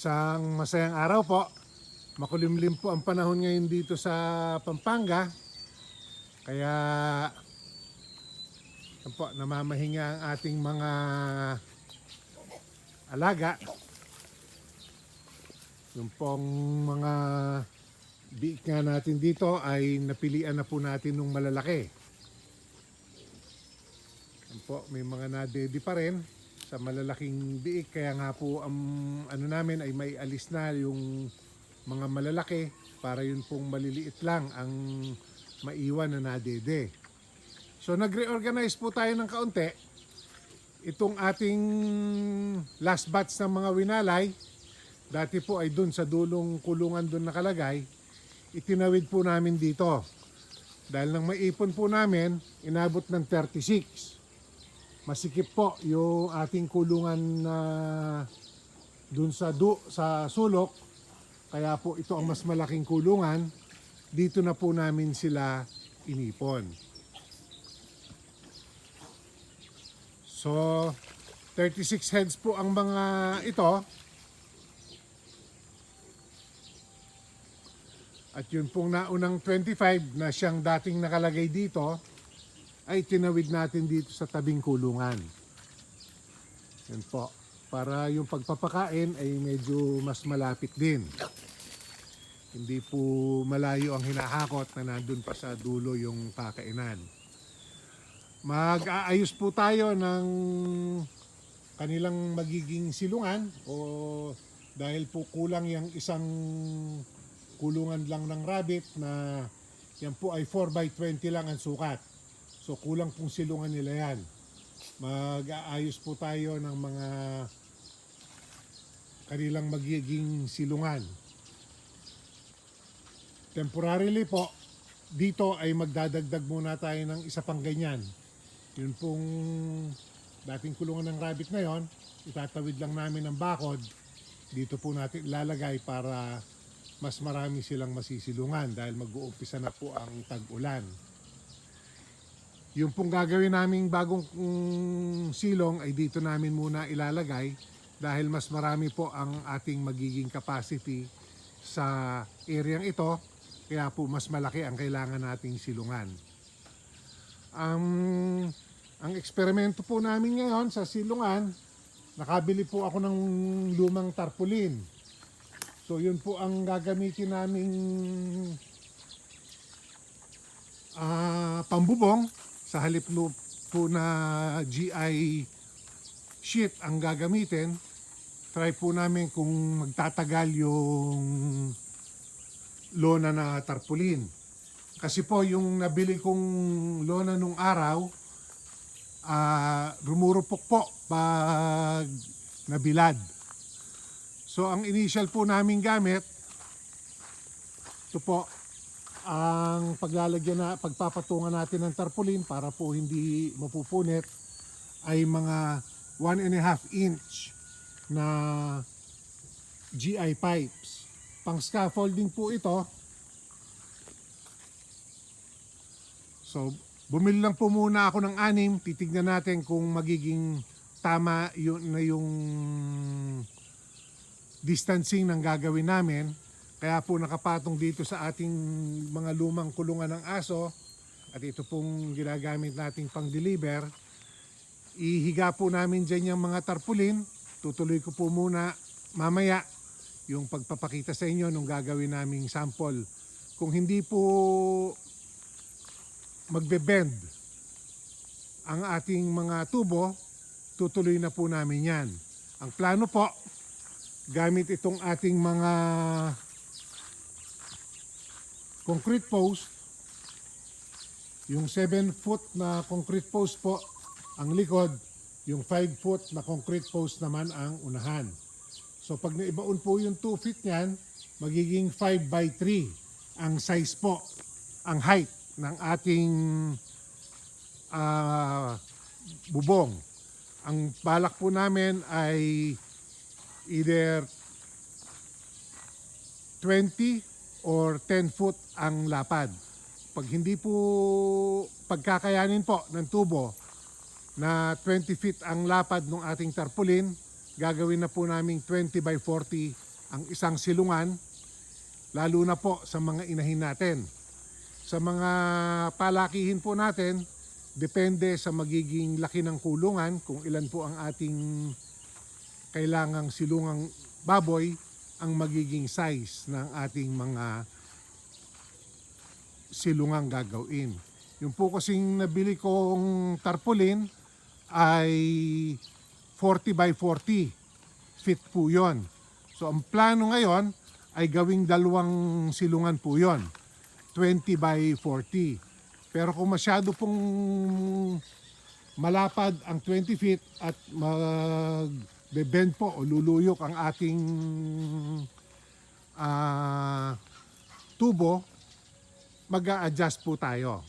Isang masayang araw po. Makulimlim po ang panahon ngayon dito sa Pampanga. Kaya po, namamahinga ang ating mga alaga. Yung pong mga biik nga natin dito ay napilian na po natin nung malalaki. Yan po, may mga nadedi pa rin sa malalaking biik. Kaya nga po ang ano namin ay may alis na yung mga malalaki para yun pong maliliit lang ang maiwan na nadede. So nag-reorganize po tayo ng kaunti. Itong ating last batch ng mga winalay, dati po ay dun sa dulong kulungan dun nakalagay, itinawid po namin dito. Dahil nang maipon po namin, inabot ng 36 masikip po yung ating kulungan na dun sa du sa sulok. Kaya po ito ang mas malaking kulungan. Dito na po namin sila inipon. So 36 heads po ang mga ito. At yun pong naunang 25 na siyang dating nakalagay dito ay tinawid natin dito sa tabing kulungan. Yan po. Para yung pagpapakain ay medyo mas malapit din. Hindi po malayo ang hinahakot na nandun pa sa dulo yung pakainan. Mag-aayos po tayo ng kanilang magiging silungan o dahil po kulang yung isang kulungan lang ng rabbit na yan po ay 4x20 lang ang sukat. So kulang pong silungan nila yan. Mag-aayos po tayo ng mga kanilang magiging silungan. Temporarily po, dito ay magdadagdag muna tayo ng isa pang ganyan. Yun pong dating kulungan ng rabbit na yon, itatawid lang namin ng bakod. Dito po natin ilalagay para mas marami silang masisilungan dahil mag-uumpisa na po ang tag-ulan. Yung pong gagawin naming bagong mm, silong ay dito namin muna ilalagay dahil mas marami po ang ating magiging capacity sa areang ito kaya po mas malaki ang kailangan nating silungan. Ang ang eksperimento po namin ngayon sa silungan, nakabili po ako ng lumang tarpaulin. So yun po ang gagamitin naming ah, pambubong sa halip no po na GI sheet ang gagamitin. Try po namin kung magtatagal yung lona na tarpaulin. Kasi po yung nabili kong lona nung araw, ah rumurupok po pag nabilad. So ang initial po namin gamit, ito po, ang paglalagyan na, pagpapatungan natin ng tarpaulin para po hindi mapupunit ay mga 1 and a half inch na GI pipes. Pang scaffolding po ito. So, bumili lang po muna ako ng anim. Titignan natin kung magiging tama yun na yung distancing ng gagawin namin. Kaya po nakapatong dito sa ating mga lumang kulungan ng aso at ito pong ginagamit nating pang-deliver. Ihiga po namin dyan yung mga tarpulin. Tutuloy ko po muna mamaya yung pagpapakita sa inyo nung gagawin naming sample. Kung hindi po magbe-bend ang ating mga tubo, tutuloy na po namin yan. Ang plano po, gamit itong ating mga concrete post, yung 7 foot na concrete post po ang likod, yung 5 foot na concrete post naman ang unahan. So pag naibaon po yung 2 feet niyan, magiging 5 by 3 ang size po, ang height ng ating ah, bubong. Ang balak po namin ay either 20 or 10 foot ang lapad. Pag hindi po pagkakayanin po ng tubo na 20 feet ang lapad ng ating tarpaulin, gagawin na po namin 20 by 40 ang isang silungan, lalo na po sa mga inahin natin. Sa mga palakihin po natin, depende sa magiging laki ng kulungan kung ilan po ang ating kailangang silungang baboy ang magiging size ng ating mga silungang gagawin. Yung po kasing nabili kong tarpaulin ay 40 by 40 feet po yon. So ang plano ngayon ay gawing dalawang silungan po yon. 20 by 40. Pero kung masyado pong malapad ang 20 feet at mag-bend po o luluyok ang ating ah, tubo, mag-a-adjust po tayo.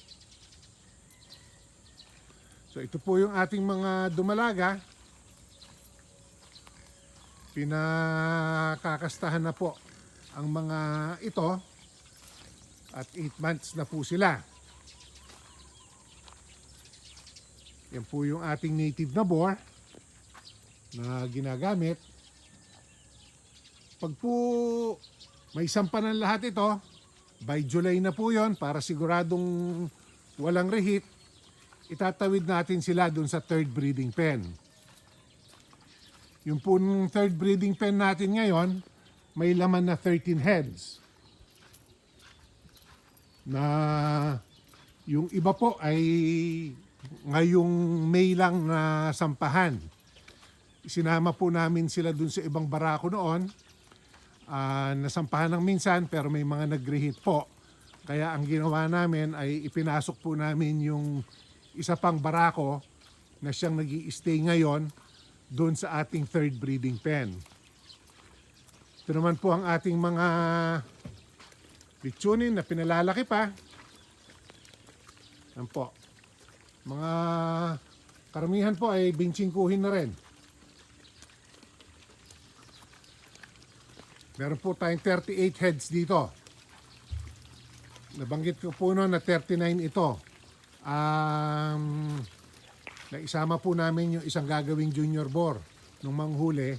So ito po yung ating mga dumalaga. Pinakakastahan na po ang mga ito at 8 months na po sila. Yan po yung ating native na boar na ginagamit. Pag po may sampanan lahat ito, by July na po yon para siguradong walang rehit, itatawid natin sila dun sa third breeding pen. Yung po third breeding pen natin ngayon, may laman na 13 heads. Na yung iba po ay ngayong May lang na sampahan. Sinama po namin sila dun sa ibang barako noon. Ah, nasampahan ng minsan pero may mga nag-reheat po. Kaya ang ginawa namin ay ipinasok po namin yung isa pang barako na siyang nag stay ngayon doon sa ating third breeding pen. Ito naman po ang ating mga litsunin na pinalalaki pa. Yan po. Mga karamihan po ay binchingkuhin na rin. Meron po tayong 38 heads dito. Nabanggit ko po noon na 39 ito. Um, naisama po namin yung isang gagawing junior bore nung manghuli,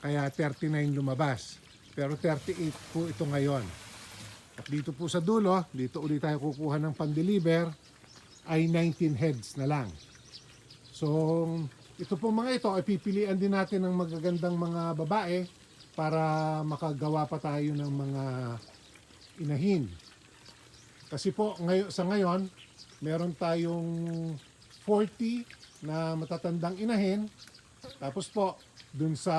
kaya 39 lumabas. Pero 38 po ito ngayon. At dito po sa dulo, dito ulit tayo kukuha ng pan-deliver, ay 19 heads na lang. So, ito po mga ito, ay pipilian din natin ng magagandang mga babae para makagawa pa tayo ng mga inahin. Kasi po ngayon, sa ngayon, meron tayong 40 na matatandang inahin. Tapos po, dun sa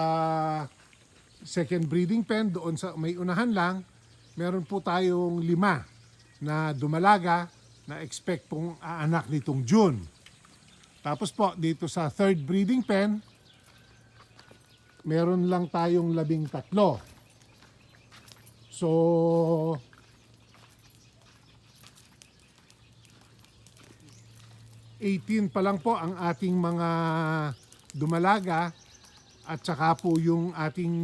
second breeding pen, doon sa may unahan lang, meron po tayong lima na dumalaga na expect pong aanak nitong June. Tapos po, dito sa third breeding pen, meron lang tayong labing tatlo. So, ...18 pa lang po ang ating mga dumalaga at saka po yung ating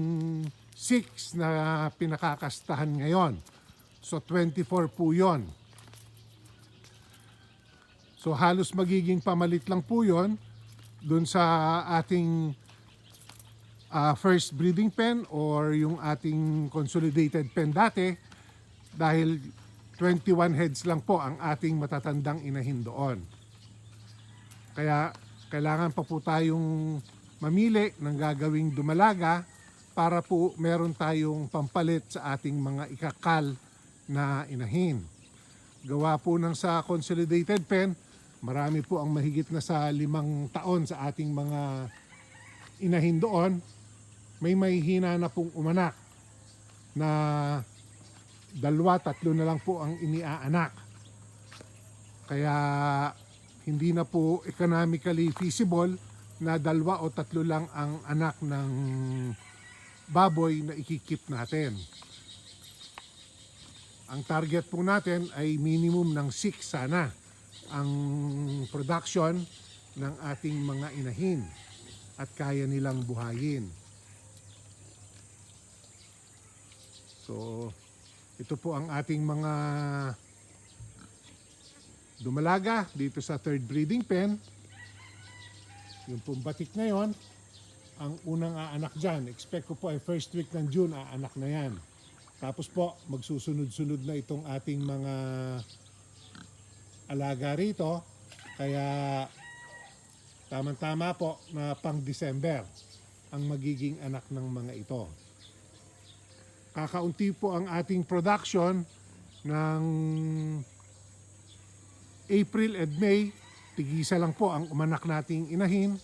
6 na pinakakastahan ngayon. So 24 po yon. So halos magiging pamalit lang po yon dun sa ating ah, first breeding pen or yung ating consolidated pen dati dahil 21 heads lang po ang ating matatandang inahin doon. Kaya kailangan pa po tayong mamili ng gagawing dumalaga para po meron tayong pampalit sa ating mga ikakal na inahin. Gawa po ng sa consolidated pen, marami po ang mahigit na sa limang taon sa ating mga inahin doon. May mahihina na pong umanak na dalawa, tatlo na lang po ang iniaanak. Kaya hindi na po economically feasible na dalawa o tatlo lang ang anak ng baboy na ikikip natin. Ang target po natin ay minimum ng 6 sana ang production ng ating mga inahin at kaya nilang buhayin. So, ito po ang ating mga dumalaga dito sa third breeding pen. Yung pong batik ngayon ang unang aanak dyan. Expect ko po ay first week ng June, aanak na yan. Tapos po, magsusunod-sunod na itong ating mga alaga rito. Kaya tamang-tama po na pang December ang magiging anak ng mga ito. Kakaunti po ang ating production ng April and May. Tigisa lang po ang umanak nating inahin.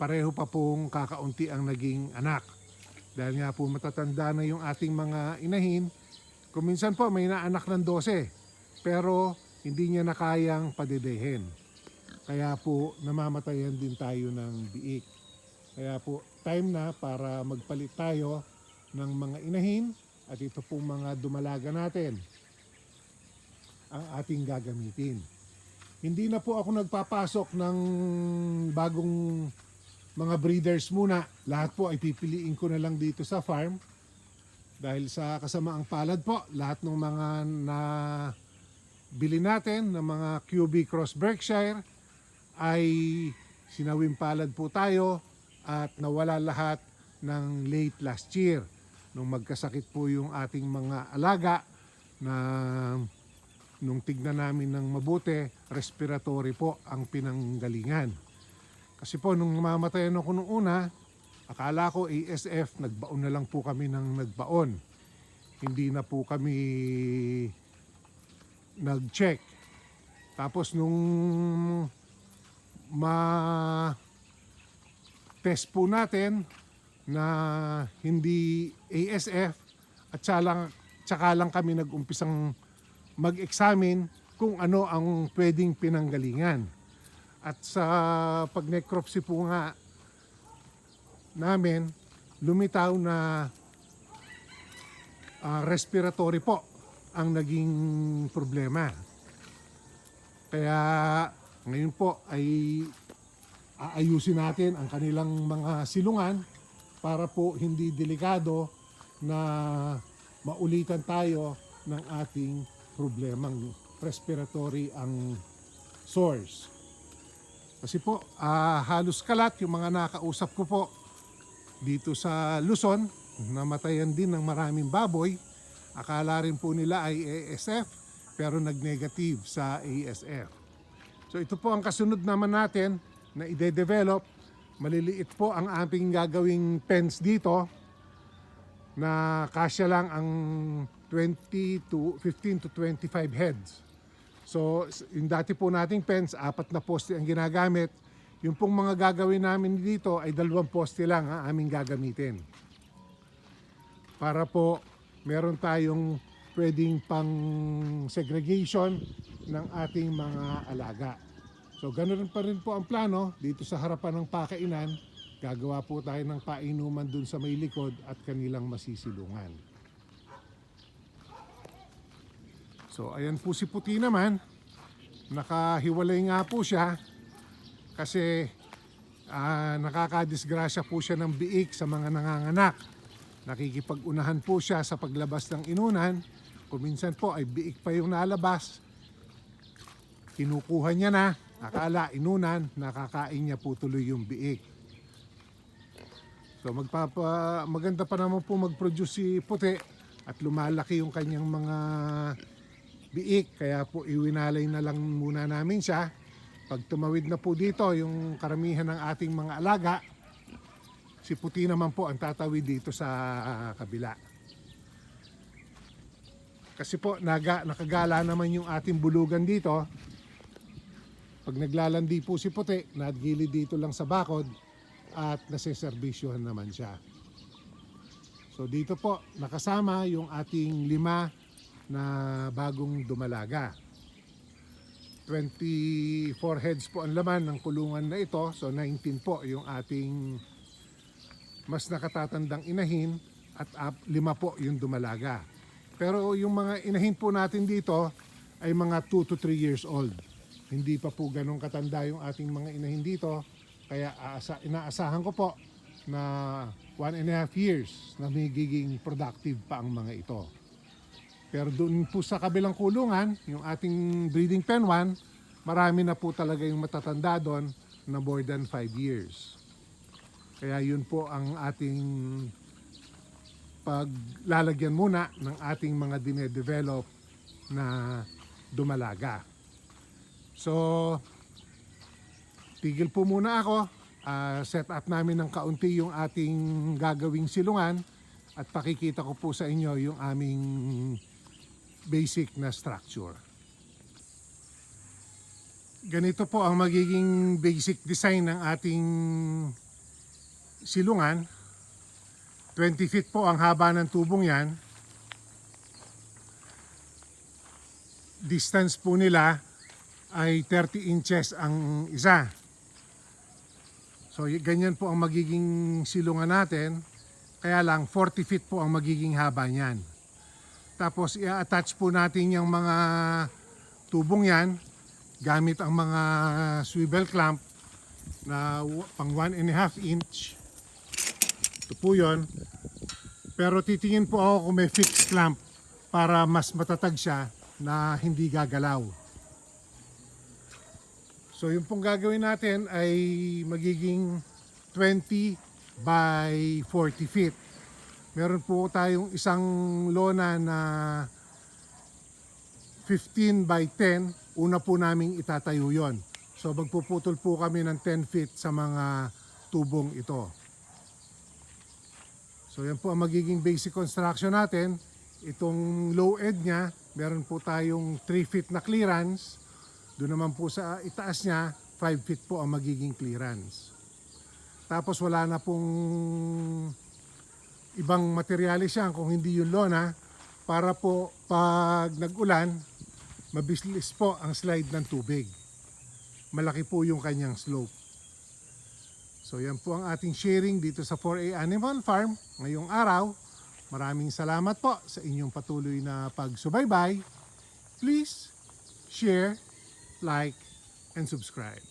Pareho pa pong kakaunti ang naging anak. Dahil nga po matatanda na yung ating mga inahin. Kuminsan po may naanak ng 12. Pero hindi niya na kayang padedehin. Kaya po namamatayan din tayo ng biik. Kaya po time na para magpalit tayo ng mga inahin at ito pong mga dumalaga natin ang ating gagamitin. Hindi na po ako nagpapasok ng bagong mga breeders muna. Lahat po ay pipiliin ko na lang dito sa farm. Dahil sa kasamaang palad po, lahat ng mga na bili natin ng mga QB Cross Berkshire ay sinawim palad po tayo at nawala lahat ng late last year nung magkasakit po yung ating mga alaga na nung tignan namin ng mabuti, respiratory po ang pinanggalingan. Kasi po nung mamatayan ako nung una, akala ko ASF, nagbaon na lang po kami ng nagbaon. Hindi na po kami nag-check. Tapos nung ma test po natin na hindi ASF at saka lang, tsaka lang kami nag-umpisang mag-examine kung ano ang pwedeng pinanggalingan. At sa pag-necropsy po nga namin, lumitaw na ah, respiratory po ang naging problema. Kaya ngayon po ay aayusin natin ang kanilang mga silungan para po hindi delikado na maulitan tayo ng ating problemang respiratory ang source. Kasi po, ah, halos kalat yung mga nakausap ko po dito sa Luzon, namatayan din ng maraming baboy. Akala rin po nila ay ASF, pero nag-negative sa ASF. So ito po ang kasunod naman natin na ide-develop. Maliliit po ang aming gagawing pens dito na kasya lang ang 20 to 15 to 25 heads. So yung dati po nating pens, apat na poste ang ginagamit. Yung pong mga gagawin namin dito ay dalawang poste lang ang aming gagamitin. Para po meron tayong pwedeng pang segregation ng ating mga alaga. So ganoon pa rin po ang plano dito sa harapan ng pakainan. Gagawa po tayo ng painuman dun sa may likod at kanilang masisilungan. So ayan po si Puti naman. Nakahiwalay nga po siya kasi ah, nakakadisgrasya po siya ng biik sa mga nanganganak. Nakikipag-unahan po siya sa paglabas ng inunan. Kuminsan po ay biik pa yung nalabas. Kinukuha niya na. Akala inunan, nakakain niya po tuloy yung biik. So magpapa maganda pa naman po mag-produce si Puti at lumalaki yung kanyang mga biik kaya po iwinalay na lang muna namin siya. Pag tumawid na po dito yung karamihan ng ating mga alaga, si Puti naman po ang tatawid dito sa ah, kabila. Kasi po naga, nakagala naman yung ating bulugan dito. Pag naglalandi po si Puti, nagilid dito lang sa bakod at nasiservisyohan naman siya. So dito po nakasama yung ating lima na bagong dumalaga. 24 heads po ang laman ng kulungan na ito. So 19 po yung ating mas nakatatandang inahin at lima po yung dumalaga. Pero yung mga inahin po natin dito ay mga 2 to 3 years old. Hindi pa po ganun katanda yung ating mga inahin dito. Kaya aasa, inaasahan ko po na one and a half years na magiging productive pa ang mga ito. Pero doon po sa kabilang kulungan, yung ating breeding pen 1, marami na po talaga yung matatanda doon na more than 5 years. Kaya yun po ang ating paglalagyan muna ng ating mga dinedevelop na dumalaga. So, tigil po muna ako. Ah, set up namin ng kaunti yung ating gagawing silungan at pakikita ko po sa inyo yung aming basic na structure. Ganito po ang magiging basic design ng ating silungan. 20 feet po ang haba ng tubong yan. Distance po nila ay 30 inches ang isa. So ganyan po ang magiging silungan natin. Kaya lang 40 feet po ang magiging haba niyan. Tapos i-attach po natin yung mga tubong yan gamit ang mga swivel clamp na pang 1 and a half inch. Ito po yun. Pero titingin po ako kung may fixed clamp para mas matatag siya na hindi gagalaw. So yung pong gagawin natin ay magiging 20 by 40 feet. Meron po tayong isang lona na 15 by 10. Una po naming itatayo yon. So magpuputol po kami ng 10 feet sa mga tubong ito. So yan po ang magiging basic construction natin. Itong low end niya, meron po tayong 3 feet na clearance. Doon naman po sa itaas niya, 5 feet po ang magiging clearance. Tapos wala na pong ibang materyales yan kung hindi yung lona para po pag nag-ulan, mabilis po ang slide ng tubig. Malaki po yung kanyang slope. So yan po ang ating sharing dito sa 4A Animal Farm ngayong araw. Maraming salamat po sa inyong patuloy na pagsubaybay. Please share, like, and subscribe.